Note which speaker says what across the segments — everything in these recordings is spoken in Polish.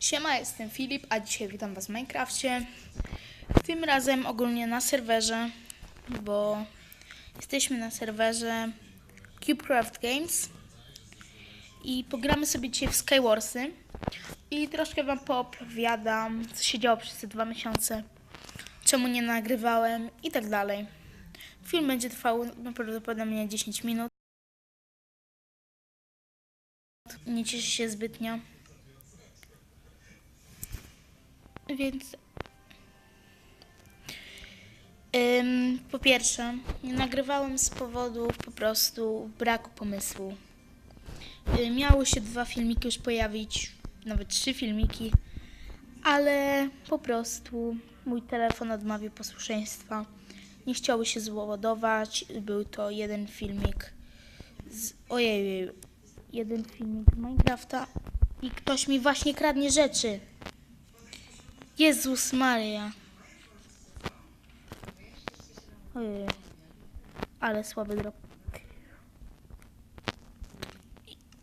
Speaker 1: Siema, jestem Filip, a dzisiaj witam Was w Minecrafcie. Tym razem ogólnie na serwerze, bo jesteśmy na serwerze CubeCraft Games i pogramy sobie dzisiaj w Skywarsy i troszkę Wam poopowiadam, co się działo przez te dwa miesiące, czemu nie nagrywałem i tak dalej. Film będzie trwał prawdopodobnie 10 minut. Nie cieszę się zbytnio. Więc. Ym, po pierwsze, nie nagrywałem z powodu po prostu braku pomysłu. Y, miały się dwa filmiki już pojawić, nawet trzy filmiki, ale po prostu mój telefon odmawiał posłuszeństwa. Nie chciały się zładować. Był to jeden filmik z. Ojej, jeden filmik z Minecrafta i ktoś mi właśnie kradnie rzeczy. Jezus Maria. Ojej. Ale słaby drop.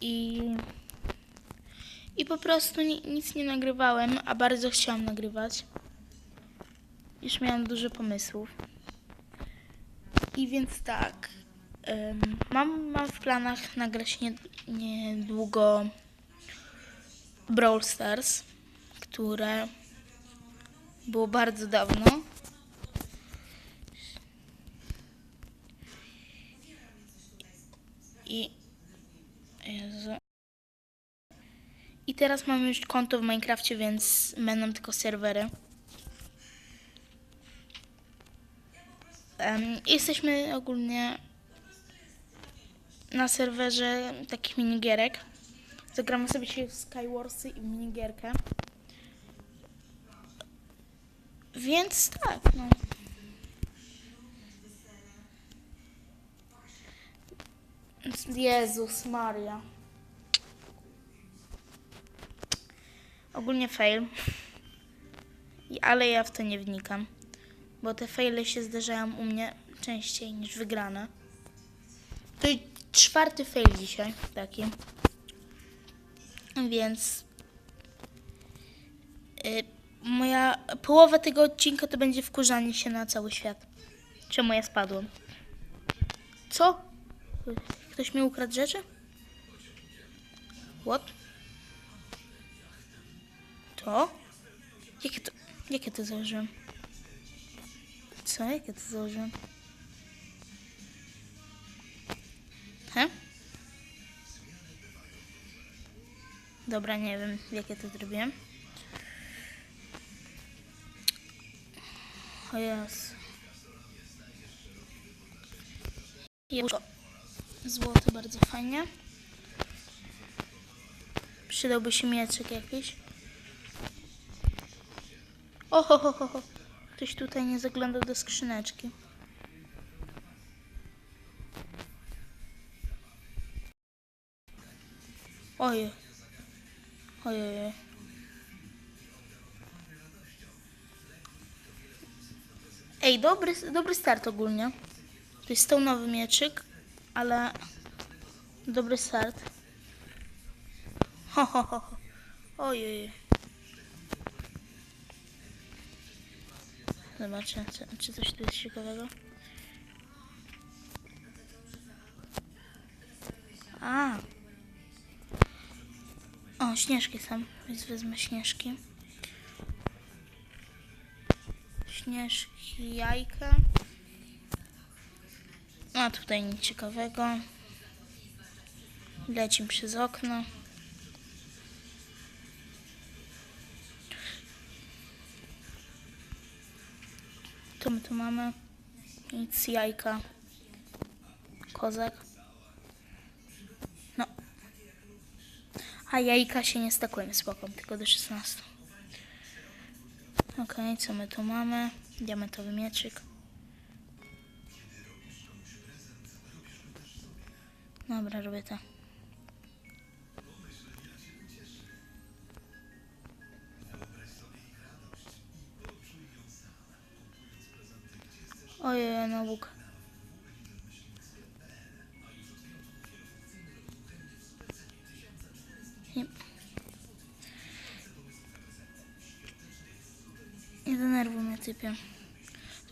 Speaker 1: I, i po prostu ni, nic nie nagrywałem, a bardzo chciałam nagrywać. Już miałam dużo pomysłów. I więc tak. mam, mam w planach nagrać nie, niedługo Brawl Stars, które było bardzo dawno. I. Jezu. I teraz mam już konto w Minecrafcie, więc będą tylko serwery. Em, jesteśmy ogólnie na serwerze takich minigierek. Zagramy sobie dzisiaj w Skywarsy i minigierkę. Więc tak, no. Jezus Maria. Ogólnie fail. Ale ja w to nie wnikam. Bo te faile się zdarzają u mnie częściej niż wygrane. To i czwarty fail dzisiaj taki. Więc y, moja połowa tego odcinka to będzie wkurzanie się na cały świat. Czemu ja spadłem? Co? Ktoś mi ukradł rzeczy? What? To? Jakie to, jakie to założyłem? Co? Jakie to założyłem? He? Dobra, nie wiem, jakie to zrobiłem. O Jezu. Jabłko. Złoto bardzo fajnie. Przydałby się mieczyk jakiś. O, ho, ho, ho. Ktoś tutaj nie zaglądał do skrzyneczki. Ojej. Ojej. Ej, dobry, dobry start ogólnie. To jest to nowy mieczyk, ale dobry start. Ho, ho, ho. Ojej. Zobaczę, czy, czy coś tu jest ciekawego. A. O, śnieżki są, więc wezmę śnieżki. Śnieżki, jajka. A tutaj nic ciekawego. Lecimy przez okno. Co my tu mamy? Nic, jajka. Kozak. No. A jajka się nie stakują spoko, tylko do 16. Okej, co my tu mamy? Diamentowy mieczyk. Dobra, robię to. Ojej, no Bóg.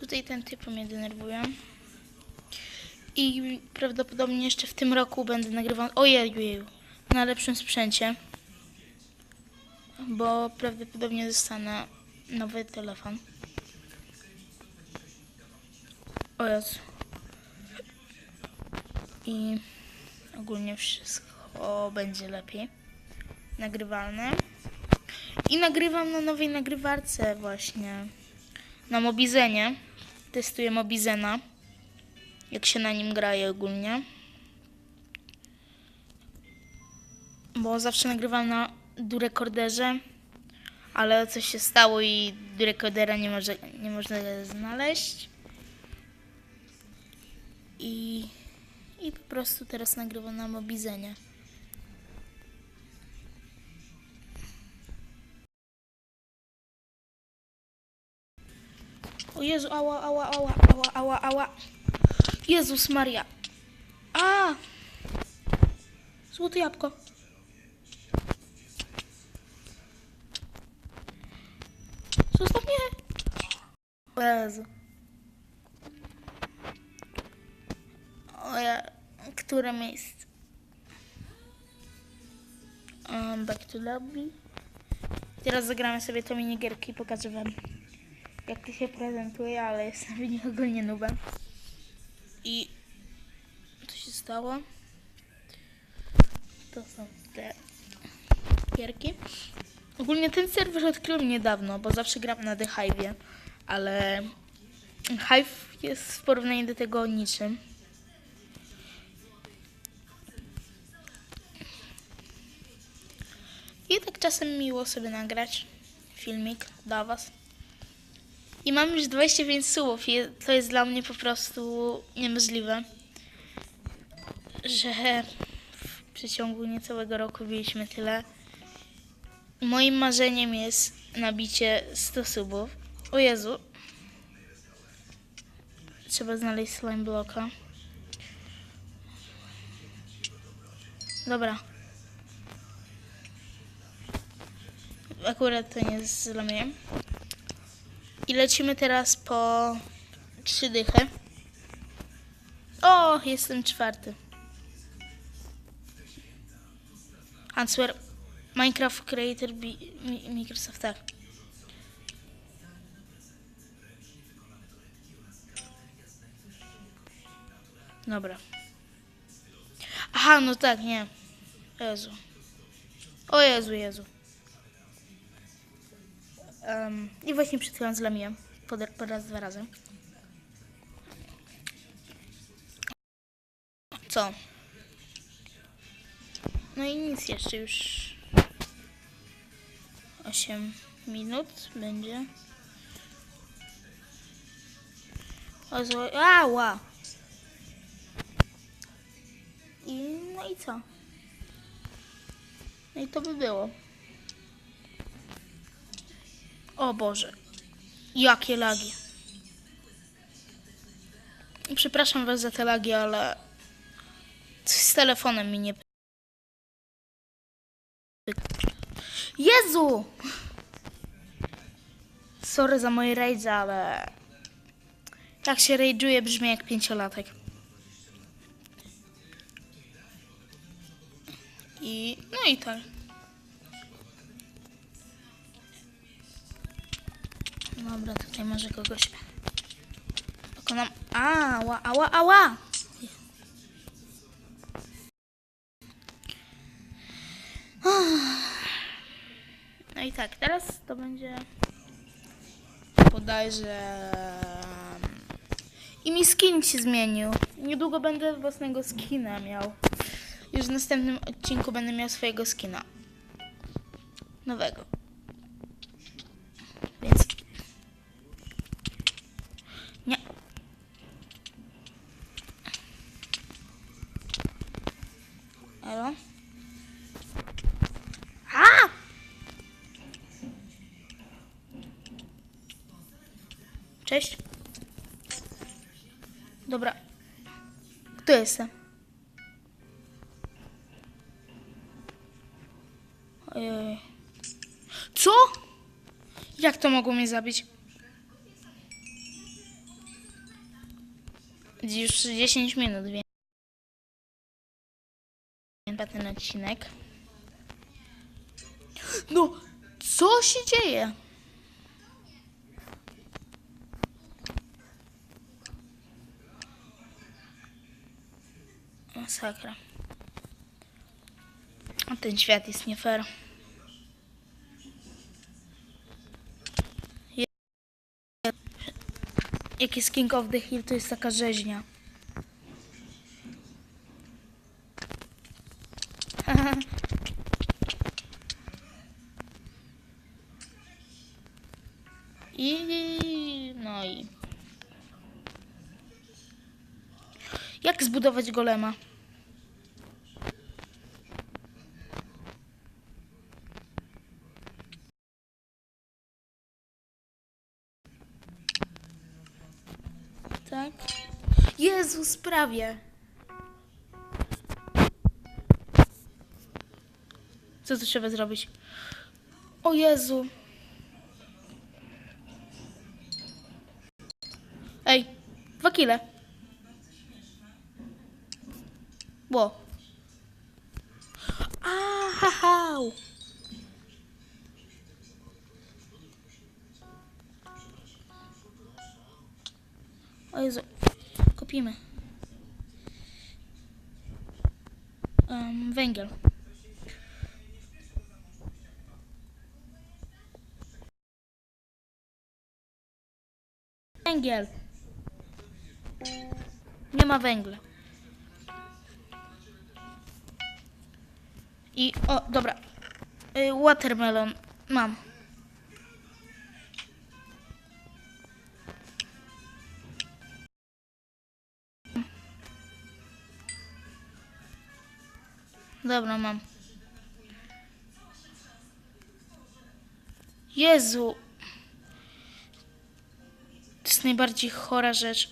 Speaker 1: Tutaj ten typ mnie denerwuje. I prawdopodobnie jeszcze w tym roku będę nagrywał. Ojeju, na lepszym sprzęcie. Bo prawdopodobnie dostanę nowy telefon. O Jezu. I ogólnie wszystko będzie lepiej. Nagrywalne. I nagrywam na nowej nagrywarce właśnie. Na Mobizenie. Testuję Mobizena. Jak się na nim graje ogólnie. Bo zawsze nagrywam na durekorderze. Ale coś się stało i durekordera nie, może, nie można znaleźć. I, I po prostu teraz nagrywam na Mobizenie. O Jezu, ała, ała, ała, ała, ała, ała. Jezus Maria. A! Złote jabłko. Zostaw mnie. O Jezu. O ja, które miejsce? Um, back to lobby. Teraz zagramy sobie tą minigierkę i pokażę wam jak to się prezentuje, ale jestem w nich ogólnie nubem. I co się stało? To są te gierki. Ogólnie ten serwer odkryłem niedawno, bo zawsze gram na The Hive'ie, ale Hive jest w porównaniu do tego niczym. I tak czasem miło sobie nagrać filmik dla Was. I mam już 25 subów i to jest dla mnie po prostu niemożliwe, że w przeciągu niecałego roku mieliśmy tyle. Moim marzeniem jest nabicie 100 subów. O Jezu. Trzeba znaleźć slime bloka. Dobra. Akurat to nie zlamiłem. I lecimy teraz po trzy dychy. O, jestem czwarty. Answer Minecraft Creator Mi- Microsoft, tak. Dobra. Aha, no tak, nie. Jezu. O Jezu, Jezu. Um, I właśnie przed chwilą zlamiłem. Po, po raz, dwa razy. Co? No i nic jeszcze już. 8 minut będzie. O, zło... Ała! I no i co? No i to by było. O Boże. Jakie lagi. Przepraszam Was za te lagi, ale coś z telefonem mi nie... Jezu! Sorry za moje rage, ale... Jak się rage'uje, brzmi jak pięciolatek. I... no i tak. Dobra, tutaj może kogoś pokonam. Ała, ała, ała! No i tak, teraz to będzie bodajże... I mi skin się zmienił. Niedługo będę własnego skina miał. Już w następnym odcinku będę miał swojego skina. Nowego. Elo? A! Cześć. Dobra. Kto jestem? Co? Jak to mogło mnie zabić? Już 10 minut, więc ten odcinek. No, co się dzieje? Masakra. Ten świat jest nie fair. Jak jest King of the Hill, to jest taka rzeźnia. Jak zbudować golema? Tak. Jezus, prawie. Co tu trzeba zrobić? O Jezu. Ej, dwa kile. Ło. Aha. O Jezu. Kupimy. Um, węgiel. Węgiel. Nie ma węgla. I o, dobra. Y, watermelon mam. Dobra, mam. Jezu. To jest najbardziej chora rzecz,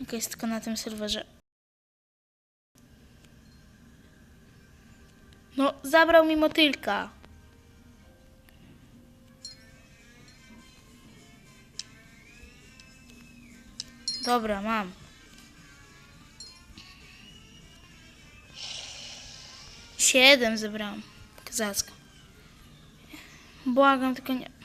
Speaker 1: jaka jest tylko na tym serwerze. No, zabrał mi motylka. Dobra, mam. Siedem zebrałam. Kazacko. Błagam, tylko nie...